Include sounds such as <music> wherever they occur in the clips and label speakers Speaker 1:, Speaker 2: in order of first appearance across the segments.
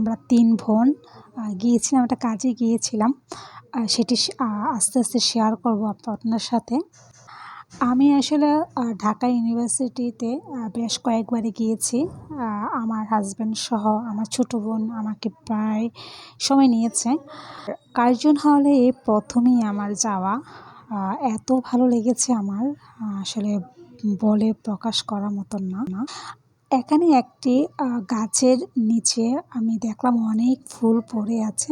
Speaker 1: আমরা তিন বোন গিয়েছিলাম, একটা কাজে গিয়েছিলাম। সেটি আস্তে আস্তে শেয়ার করব আপনার সাথে। আমি আসলে ঢাকা ইউনিভার্সিটিতে বেশ কয়েকবারই গিয়েছি। আমার হাজব্যান্ড সহ আমার ছোটো বোন আমাকে প্রায় সময় নিয়েছে। কার্জন হলে প্রথমেই আমার যাওয়া এত ভালো লেগেছে আমার আসলে বলে প্রকাশ করার মতন না। এখানে একটি গাছের নিচে আমি দেখলাম অনেক ফুল পড়ে আছে।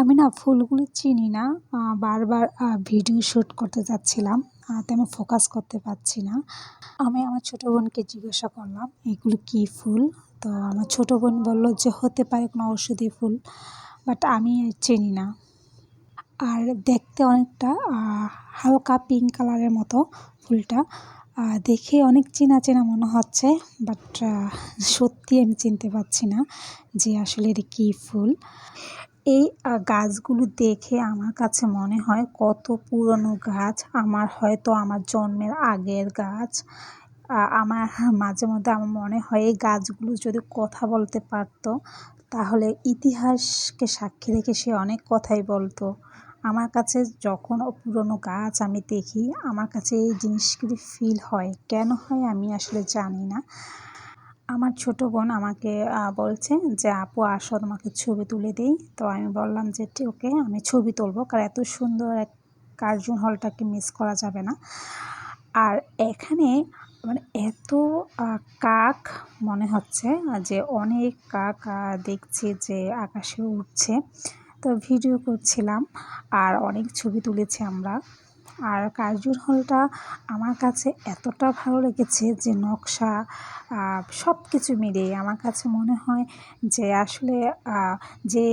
Speaker 1: আমি না ফুলগুলো চিনি না বারবার ভিডিও শ্যুট করতে যাচ্ছিলাম তেমন ফোকাস করতে পারছি না। আমি আমার ছোটো বোনকে জিজ্ঞাসা করলাম, এগুলো কী ফুল? তো আমার ছোটো বোন বলল যে, হতে পারে কোনো ঔষধি ফুল, বাট আমি চিনি না। আর দেখতে অনেকটা হালকা পিঙ্ক কালারের মতো ফুলটা। দেখে অনেক চেনা চেনা মনে হচ্ছে বাট সত্যি আমি চিনতে পারছি না যে আসলে এটা কী ফুল। এই গাছগুলো দেখে আমার কাছে মনে হয় কত পুরনো গাছ, আমার হয়তো আমার জন্মের আগের গাছ। আমার মাঝে মধ্যে আমার মনে হয় এই গাছগুলো যদি কথা বলতে পারতো, তাহলে ইতিহাসকে সাক্ষী রেখে সে অনেক কথাই বলতো। আমার কাছে যখন পুরনো গাছ আমি দেখি, আমার কাছে এই জিনিসগুলি ফিল হয়। কেন হয় আমি আসলে জানি না। আমার ছোটো বোন আমাকে বলছে যে, আপু, আসো, তোমাকে ছবি তুলে দিই। তো আমি বললাম যে ওকে, আমি ছবি তুলবো। কারণ এত সুন্দর এক কার্জুন হলটাকে মিস করা যাবে না। আর এখানে মানে এত কাক মনে হচ্ছে যে, অনেক কাক দেখছি যে, আকাশে উঠছে তো ভিডিও করছিলাম আর অনেক ছবি তুলেছি আমরা। আর কার্জন হলটা আমার কাছে এতটা ভালো লেগেছে যে নকশা সব কিছু মিলিয়ে আমার কাছে মনে হয় যে আসলে যে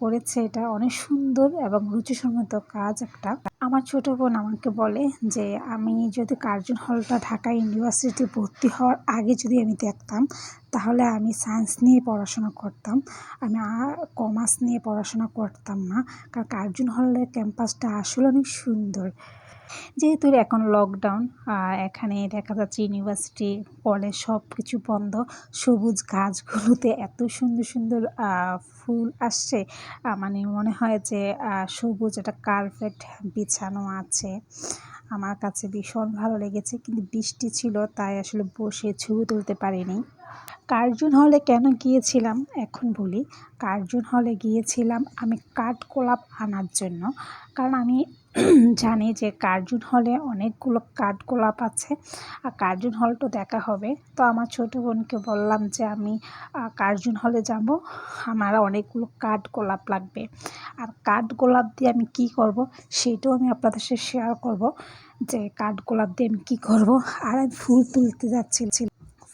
Speaker 1: করেছে এটা অনেক সুন্দর এবং রুচিসম্মত কাজ একটা। আমার ছোটো বোন আমাকে বলে যে, আমি যদি কার্জন হলটা ঢাকা ইউনিভার্সিটি ভর্তি হওয়ার আগে যদি আমি দেখতাম, তাহলে আমি সায়েন্স নিয়ে পড়াশোনা করতাম। আমি কমার্স নিয়ে পড়াশোনা করতাম না। কারণ কার্জন হলের ক্যাম্পাসটা আসলে অনেক সুন্দর। যেহেতু এখন লকডাউন এখানে দেখা যাচ্ছে ইউনিভার্সিটি কলেজ সব কিছু বন্ধ, সবুজ গাছগুলোতে এত সুন্দর সুন্দর ফুল আসছে। মানে মনে হয় যে সবুজ একটা কার্পেট বিছানো আছে। আমার কাছে ভীষণ ভালো লেগেছে, কিন্তু বৃষ্টি ছিল, তাই আসলে বসে ছবি তুলতে পারিনি। কার্জুন হলে কেন গিয়েছিলাম? এখন বলি, কার্জুন হলে গিয়েছিলাম আমি কাঠগোলাপ আনার জন্য। কারণ আমি <clears throat> জানি যে কার্জুন হলে অনেকগুলো কাঠগোলাপ আছে, আর কার্জুন হলটা দেখা হবে। তো আমার ছোটো বোনকে বললাম যে আমি কার্জুন হলে যাব, আমার অনেকগুলো কাঠগোলাপ লাগবে। আর কাঠগোলাপ দিয়ে আমি কি করব সেটাও আমি আপনাদের সাথে শেয়ার করব, যে কাঠগোলাপ দিয়ে আমি কী করব, আর আমি ফুল তুলতে যাচ্ছি।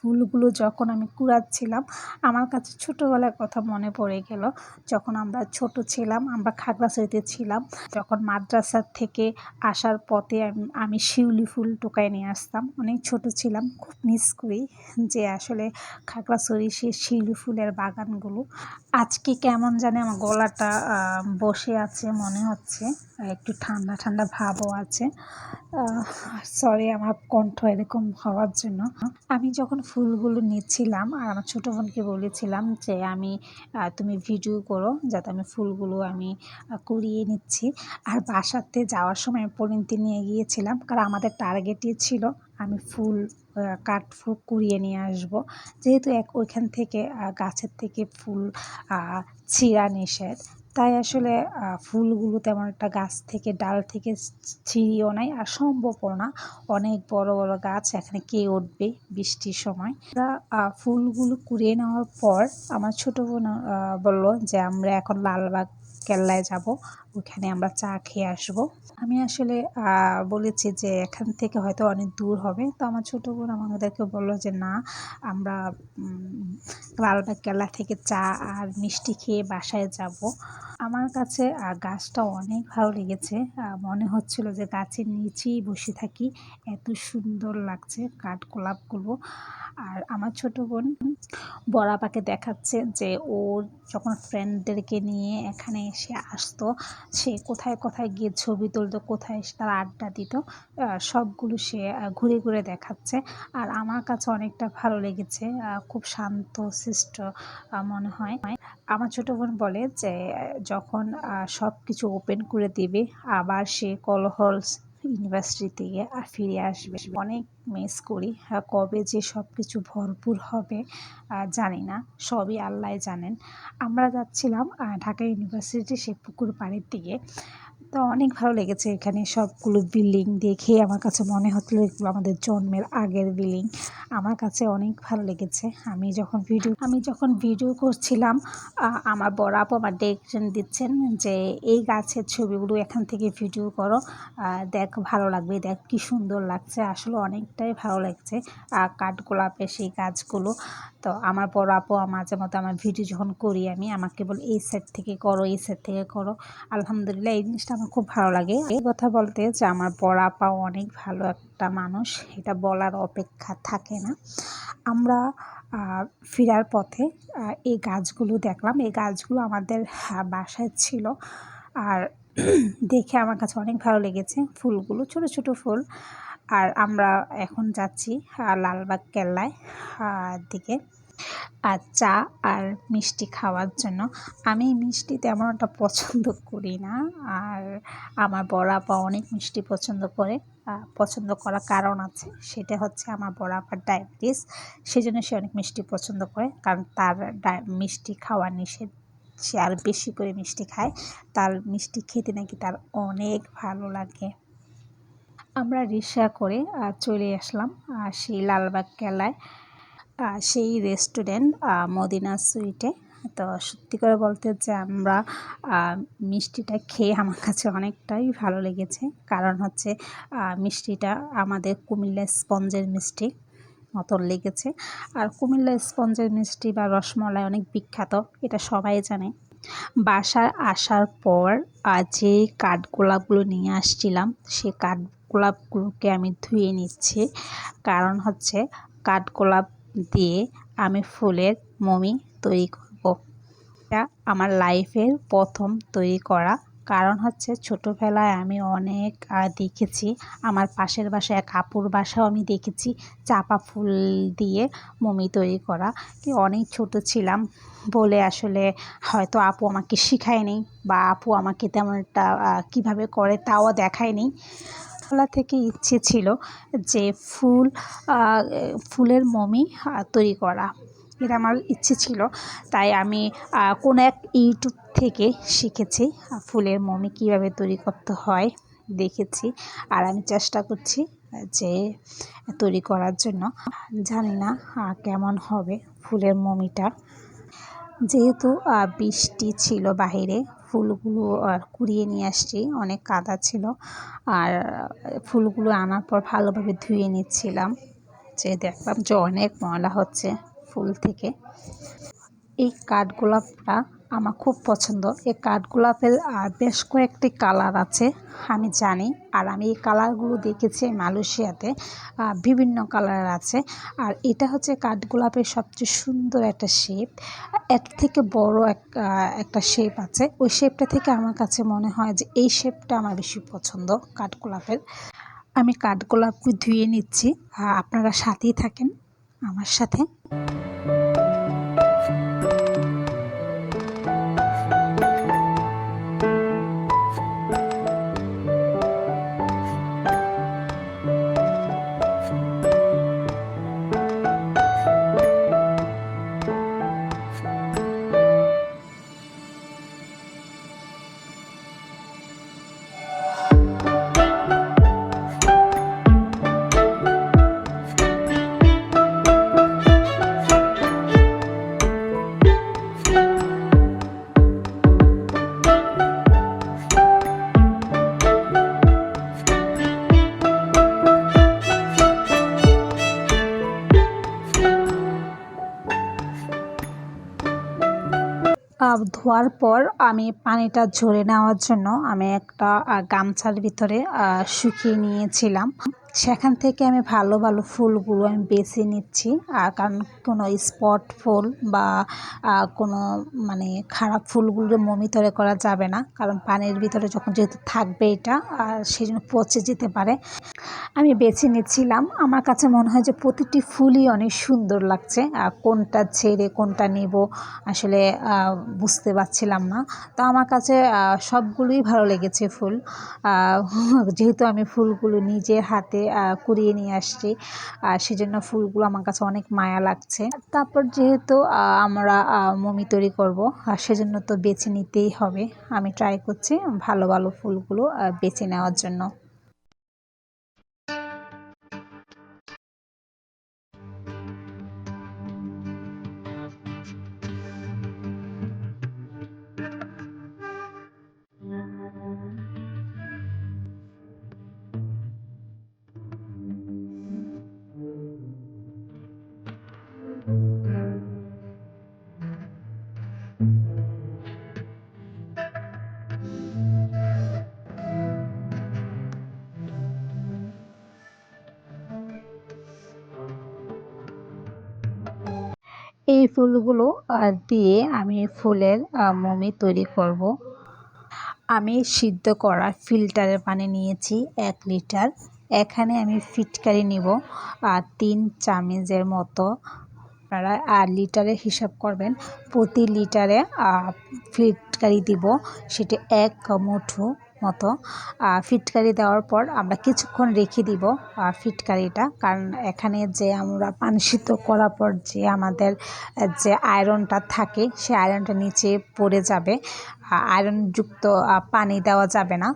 Speaker 1: ফুলগুলো যখন আমি কুড়াচ্ছিলাম, আমার কাছে ছোটোবেলার কথা মনে পড়ে গেল। যখন আমরা ছোট ছিলাম, আমরা খাগড়াছড়িতে ছিলাম, যখন মাদ্রাসার থেকে আসার পথে আমি শিউলি ফুল টোকায় নিয়ে আসতাম। অনেক ছোট ছিলাম, খুব মিস করি যে আসলে খাগড়াছড়ি সে শিউলি ফুলের বাগানগুলো। আজকে কেমন জানে আমার গলাটা বসে আছে, মনে হচ্ছে। একটু ঠান্ডা ঠান্ডা ভাবও আছে। সরি আমার কণ্ঠ এরকম হওয়ার জন্য। আমি যখন ফুলগুলো নিচ্ছিলাম, আর আমার ছোটো বোনকে বলেছিলাম যে, আমি তুমি ভিডিও করো, যাতে আমি ফুলগুলো আমি কুড়িয়ে নিচ্ছি। আর বাসাতে যাওয়ার সময় পরিণতি নিয়ে গিয়েছিলাম, কারণ আমাদের টার্গেটই ছিল, আমি ফুল কাঠ ফুল কুড়িয়ে নিয়ে আসব। যেহেতু এক, ওইখান থেকে গাছের থেকে ফুল ছিঁড়া নিষেধ। তাই আসলে ফুলগুলো তেমন একটা গাছ থেকে, ডাল থেকে ছিঁড়িও নাই। আর সম্ভবও না, অনেক বড় বড় গাছ এখানে কে উঠবে বৃষ্টির সময়। ফুলগুলো কুড়িয়ে নেওয়ার পর আমার ছোট বোন বলল যে, আমরা এখন লালবাগ কেল্লায় যাব। ওখানে আমরা চা খেয়ে আসব। আমি আসলে বলেছি যে এখান থেকে হয়তো অনেক দূর হবে। তো আমার ছোটো বোন আমাদেরকে বলল যে, না, আমরা লালবাগ কেলা থেকে চা আর মিষ্টি খেয়ে বাসায় যাব। আমার কাছে গাছটা অনেক ভালো লেগেছে। মনে হচ্ছিল যে গাছের নিচেই বসে থাকি। এত সুন্দর লাগছে কাঠগোলাপগুলো আর আমার ছোট বোন বড়াপাকে দেখাচ্ছে যে, ওর যখন ফ্রেন্ডদেরকে নিয়ে এখানে এসে আসতো সে কোথায় কোথায় গিয়ে ছবি তুলতো, কোথায় তার আড্ডা দিত সবগুলো সে ঘুরে ঘুরে দেখাচ্ছে। আর আমার কাছে অনেকটা ভালো লেগেছে খুব শান্ত শিষ্ট মনে হয়। আমার ছোটো বোন বলে যে যখন সব কিছু ওপেন করে দিবে, আবার সে কলহলস ইউনিভার্সিটি থেকে আর ফিরে আসবে। অনেক মিস করি। কবে যে সব কিছু ভরপুর হবে জানি না। সবই আল্লাহ জানেন। আমরা যাচ্ছিলাম ঢাকা ইউনিভার্সিটি সে পুকুর পাড়ের দিকে। তো অনেক ভালো লেগেছে এখানে সবগুলো বিল্ডিং দেখে আমার কাছে মনে হচ্ছিল এগুলো আমাদের জন্মের আগের বিল্ডিং। আমার কাছে অনেক ভালো লেগেছে। আমি যখন ভিডিও, আমি যখন ভিডিও করছিলাম আমার বড় আপু আমার ডিরেকশন দিচ্ছেন যে, এই গাছের ছবিগুলো এখান থেকে ভিডিও করো। দেখ, ভালো লাগবে। দেখ, কি সুন্দর লাগছে। আসলে অনেকটাই ভালো লাগছে কাঠগোলাপের সেই গাছগুলো। তো আমার বড় আপু মাঝে মধ্যে আমার ভিডিও যখন করি আমি, আমাকে বল, এই সেট থেকে করো, এই সেট থেকে করো। আলহামদুলিল্লাহ এই জিনিসটা খুব ভালো লাগে। এই কথা বলতে যে আমার বড় আপাও অনেক ভালো একটা মানুষ, এটা বলার অপেক্ষা থাকে না। আমরা ফেরার পথে এই গাছগুলো দেখলাম। এই গাছগুলো আমাদের বাসায় ছিল। আর দেখে আমার কাছে অনেক ভালো লেগেছে ফুলগুলো, ছোট ছোট ফুল। আর আমরা এখন যাচ্ছি লালবাগ কেল্লায় দিকে। আর চা আর মিষ্টি খাওয়ার জন্য। আমি মিষ্টি তেমন একটা পছন্দ করি না। আর আমার বড় আপা অনেক মিষ্টি পছন্দ করে পছন্দ করার কারণ আছে। সেটা হচ্ছে আমার বড় আপার ডায়াবেটিস সেই জন্য সে অনেক মিষ্টি পছন্দ করে। কারণ তার মিষ্টি খাওয়া নিষেধ, সে আর বেশি করে মিষ্টি খায়। তার মিষ্টি খেতে নাকি তার অনেক ভালো লাগে। আমরা রিক্সা করে চলে আসলাম সেই লালবাগ কেলায়। সেই রেস্টুরেন্ট মদিনা সুইটে। তো সত্যি করে বলতে যে আমরা মিষ্টিটা খেয়ে আমার কাছে অনেকটাই ভালো লেগেছে। কারণ হচ্ছে মিষ্টিটা আমাদের কুমিল্লা স্পঞ্জের মিষ্টি মতন লেগেছে। আর কুমিল্লা স্পঞ্জের মিষ্টি বা রসমলাই অনেক বিখ্যাত, এটা সবাই জানে। বাসায় আসার পর যে কাঠগোলাপগুলো নিয়ে আসছিলাম, সে কাঠগোলাপগুলোকে আমি ধুয়ে নিচ্ছি। কারণ হচ্ছে, কাঠগোলাপ দিয়ে আমি ফুলের মমি তৈরি করব। এটা আমার লাইফের প্রথম তৈরি করা। কারণ হচ্ছে ছোটোবেলায় আমি অনেক দেখেছি। আমার পাশের বাসায় এক আপুর বাসাও আমি দেখেছি চাপা ফুল দিয়ে মমি তৈরি করা। কি অনেক ছোট ছিলাম বলে আসলে হয়তো আপু আমাকে শেখায়নি বা আপু আমাকে তেমন একটা কীভাবে করে তাও দেখায়নি। ছোটোবেলা থেকে ইচ্ছে ছিল যে ফুল ফুলের মমি তৈরি করা। এটা আমার ইচ্ছে ছিল। তাই আমি কোনো এক ইউটিউব থেকে শিখেছি ফুলের মমি কীভাবে তৈরি করতে হয়, দেখেছি। আর আমি চেষ্টা করছি যে তৈরি করার জন্য। জানি না কেমন হবে ফুলের মমিটা। যেহেতু বৃষ্টি ছিল বাহিরে ফুলগুলো, আর কুড়িয়ে নিয়ে আসছি। অনেক কাদা ছিল। আর ফুলগুলো আনার পর ভালোভাবে ধুয়ে নিচ্ছিলাম। যে দেখলাম যে অনেক ময়লা হচ্ছে ফুল থেকে। এই কাঠগোলাপটা আমার খুব পছন্দ। এই কাঠগোলাপের বেশ কয়েকটি কালার আছে, আমি জানি। আর আমি এই কালারগুলো দেখেছি মালয়েশিয়াতে বিভিন্ন কালার আছে। আর এটা হচ্ছে কাঠগোলাপের সবচেয়ে সুন্দর একটা শেপ এর থেকে বড় এক একটা শেপ আছে। ওই শেপটা থেকে আমার কাছে মনে হয় যে এই শেপটা আমার বেশি পছন্দ কাঠগোলাপের আমি কাঠগোলাপকে ধুয়ে নিচ্ছি। আপনারা সাথেই থাকেন আমার সাথে। ধোয়ার পর আমি পানিটা ঝরে নেওয়ার জন্য আমি একটা গামছার ভিতরে শুকিয়ে নিয়েছিলাম। সেখান থেকে আমি ভালো ভালো ফুলগুলো আমি বেছে নিচ্ছি। আর কারণ কোনো স্পট ফুল বা কোনো মানে খারাপ ফুলগুলো মমি তরে করা যাবে না। কারণ পানির ভিতরে যখন যেহেতু থাকবে এটা, আর সেই জন্য পচে যেতে পারে। আমি বেছে নিচ্ছিলাম। আমার কাছে মনে হয় যে প্রতিটি ফুলই অনেক সুন্দর লাগছে। আর কোনটা ছেড়ে কোনটা নেব আসলে বুঝতে পারছিলাম না। তো আমার কাছে সবগুলোই ভালো লেগেছে ফুল। যেহেতু আমি ফুলগুলো নিজের হাতে কুড়িয়ে নিয়ে আসছি। আর সেজন্য ফুলগুলো আমার কাছে অনেক মায়া লাগছে। তারপর যেহেতু আমরা মমি তৈরি করব সেজন্য তো বেছে নিতেই হবে। আমি ট্রাই করছি ভালো ভালো ফুলগুলো বেছে নেওয়ার জন্য। ফুলগুলো দিয়ে আমি ফুলের মমি তৈরি করব। আমি সিদ্ধ করা ফিল্টারের পানি নিয়েছি এক লিটার। এখানে আমি ফিটকারি নিব আর তিন চামচের মতো। আপনারা আর লিটারে হিসাব করবেন। প্রতি লিটারে ফিটকারি দিব, সেটি এক মুঠো। মতো। ফিটকারি দেওয়ার পর আমরা কিছুক্ষণ রেখে দিব ফিটকারিটা। কারণ এখানে যে আমরা পানি সিদ্ধ করার পর যে আমাদের যে আয়রনটা থাকে, সে আয়রনটা নিচে পড়ে যাবে। আয়রনযুক্ত পানি দেওয়া যাবে না।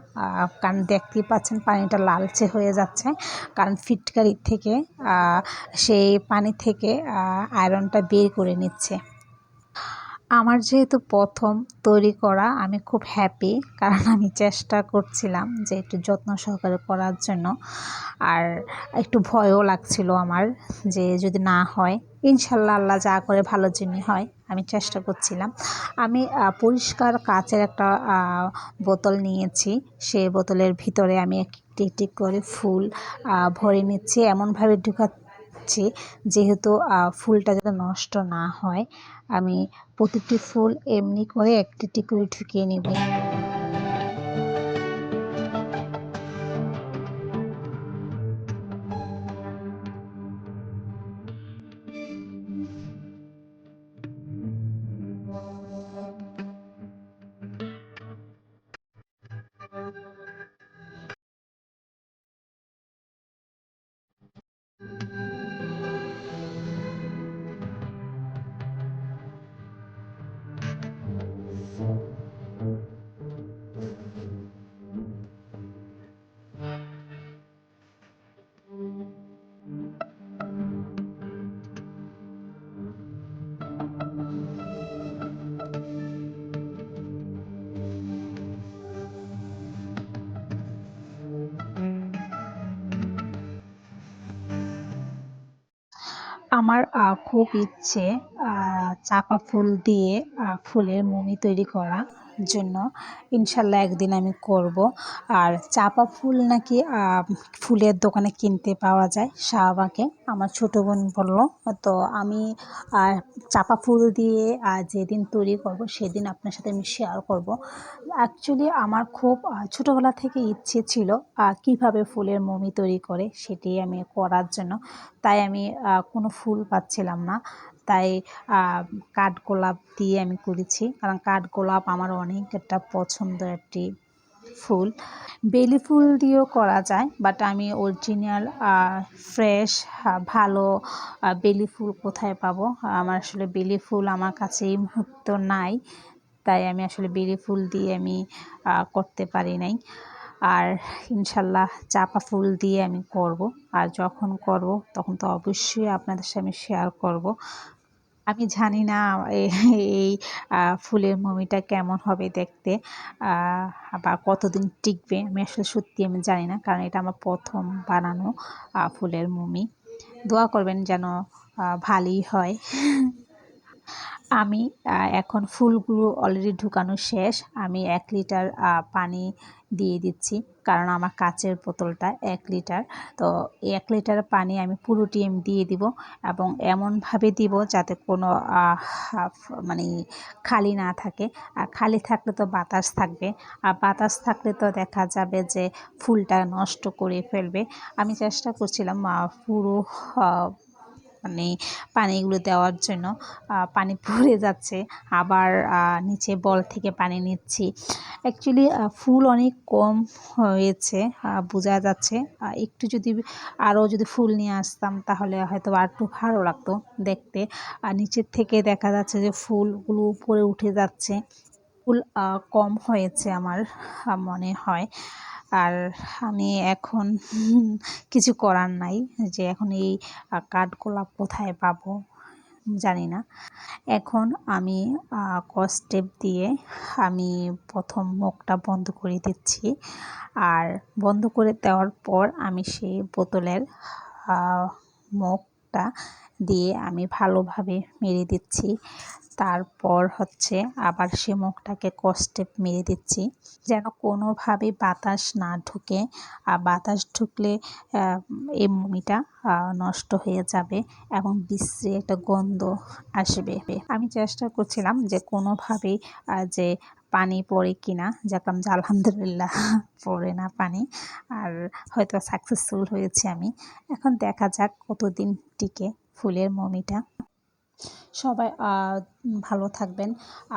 Speaker 1: কারণ দেখতেই পাচ্ছেন পানিটা লালচে হয়ে যাচ্ছে। কারণ ফিটকারি থেকে সেই পানি থেকে আয়রনটা বের করে নিচ্ছে। আমার যেহেতু প্রথম তৈরি করা, আমি খুব হ্যাপি কারণ আমি চেষ্টা করছিলাম যে একটু যত্ন সহকারে করার জন্য। আর একটু ভয়ও লাগছিল আমার যে যদি না হয়, ইনশাল্লাহ আল্লাহ যা করে ভালোর জন্যই হয়, আমি চেষ্টা করছিলাম। আমি পরিষ্কার কাচের একটা বোতল নিয়েছি সে বোতলের ভিতরে আমি একটি একটি করে ফুল ভরে নিচ্ছি। এমনভাবে ঢুকা রাখছি যেহেতু ফুলটা যাতে নষ্ট না হয়, আমি প্রতিটি ফুল এমনি করে একটি একটি করে ঢুকিয়ে নেব। আমার খুব ইচ্ছে চাঁপা ফুল দিয়ে ফুলের মমি তৈরি করা। জন্য ইনশাল্লাহ একদিন আমি করব। আর চাপা ফুল নাকি ফুলের দোকানে কিনতে পাওয়া যায় শাহবাগে। আমার ছোটো বোন বলল, তো আমি আর চাপা ফুল দিয়ে যেদিন তৈরি করব সেদিন আপনার সাথে আমি শেয়ার করব। অ্যাকচুয়ালি আমার খুব ছোটোবেলা থেকে ইচ্ছে ছিল কীভাবে ফুলের মমি তৈরি করে সেটি আমি করার জন্য। তাই আমি কোনো ফুল পাচ্ছিলাম না। তাই কাঠগোলাপ দিয়ে আমি করেছি। কারণ কাঠগোলাপ আমার অনেক একটা পছন্দ একটি ফুল। বেলি ফুল দিয়েও করা যায় বাট আমি অরিজিনাল ফ্রেশ ভালো বেলি ফুল কোথায় পাবো? আমার আসলে বেলি ফুল আমার কাছে এই মুহূর্ত নাই, তাই আমি আসলে বেলি ফুল দিয়ে আমি করতে পারি নাই। আর ইনশাল্লাহ চাপা ফুল দিয়ে আমি করব। আর যখন করব, তখন তো অবশ্যই আপনাদের সাথে আমি শেয়ার করব। আমি জানি না এই ফুলের মমিটা কেমন হবে দেখতে বা কতদিন টিকবে, আমি আসলে সত্যি আমি জানি না, কারণ এটা আমার প্রথম বানানো ফুলের মমি। দোয়া করবেন যেন ভালোই হয়। আমি এখন ফুলগুলো অলরেডি ঢুকানো শেষ। আমি এক লিটার পানি দিয়ে দিচ্ছি, কারণ আমার কাচের বোতলটা এক লিটার। তো এক লিটার পানি আমি পুরো আমি দিয়ে দিব এবং এমনভাবে দিব যাতে কোনো মানে খালি না থাকে। আর খালি থাকলে তো বাতাস থাকবে। আর বাতাস থাকলে তো দেখা যাবে যে ফুলটা নষ্ট করে ফেলবে। আমি চেষ্টা করছিলাম পুরো মানে পানিগুলো দেওয়ার জন্য পানি পড়ে যাচ্ছে। আবার নিচে বল থেকে পানি নিচ্ছি। অ্যাকচুয়ালি ফুল অনেক কম হয়েছে বোঝা যাচ্ছে। একটু যদি আরও যদি ফুল নিয়ে আসতাম, তাহলে হয়তো আর একটু ভালো লাগতো দেখতে। আর নিচের থেকে দেখা যাচ্ছে যে ফুলগুলো উপরে উঠে যাচ্ছে। ফুল কম হয়েছে আমার মনে হয়। আর আমি এখন কিছু করার নাই, যে এখন এই কাঠগোলাপ কোথায় পাবো জানি না। এখন আমি কস্টেপ দিয়ে আমি প্রথম মুখটা বন্ধ করে দিচ্ছি। আর বন্ধ করে দেওয়ার পর আমি সেই বোতলের মুখটা দিয়ে আমি ভালোভাবে মেরে দিচ্ছি। তারপর হচ্ছে আবার সে মুখটাকে কষ্টে মেরে দিচ্ছি। যেন কোনোভাবে বাতাস না ঢুকে। আর বাতাস ঢুকলে এই মমিটা নষ্ট হয়ে যাবে এবং বিশ্রী একটা গন্ধ আসবে। আমি চেষ্টা করছিলাম যে কোনোভাবেই যে পানি পড়ে কিনা, দেখলাম যে আলহামদুলিল্লাহ <laughs> পড়ে না পানি। আর হয়তো সাকসেসফুল হয়েছি আমি। এখন দেখা যাক কতদিন টিকে। ফুলের মমিটা। সবাই ভালো থাকবেন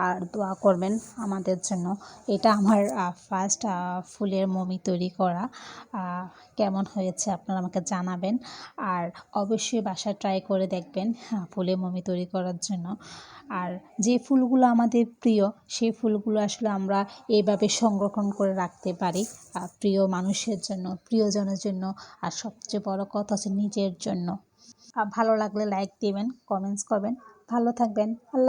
Speaker 1: আর দোয়া করবেন আমাদের জন্য। এটা আমার ফার্স্ট ফুলের মমি তৈরি করা। কেমন হয়েছে আপনারা আমাকে জানাবেন। আর অবশ্যই বাসায় ট্রাই করে দেখবেন ফুলের মমি তৈরি করার জন্য। আর যে ফুলগুলো আমাদের প্রিয়, সেই ফুলগুলো আসলে আমরা এইভাবে সংরক্ষণ করে রাখতে পারি প্রিয় মানুষের জন্য, প্রিয়জনের জন্য। আর সবচেয়ে বড় কথা হচ্ছে নিজের জন্য। ভালো লাগলে লাইক দিবেন কমেন্টস করবেন। ভালো থাকবেন। আল্লাহ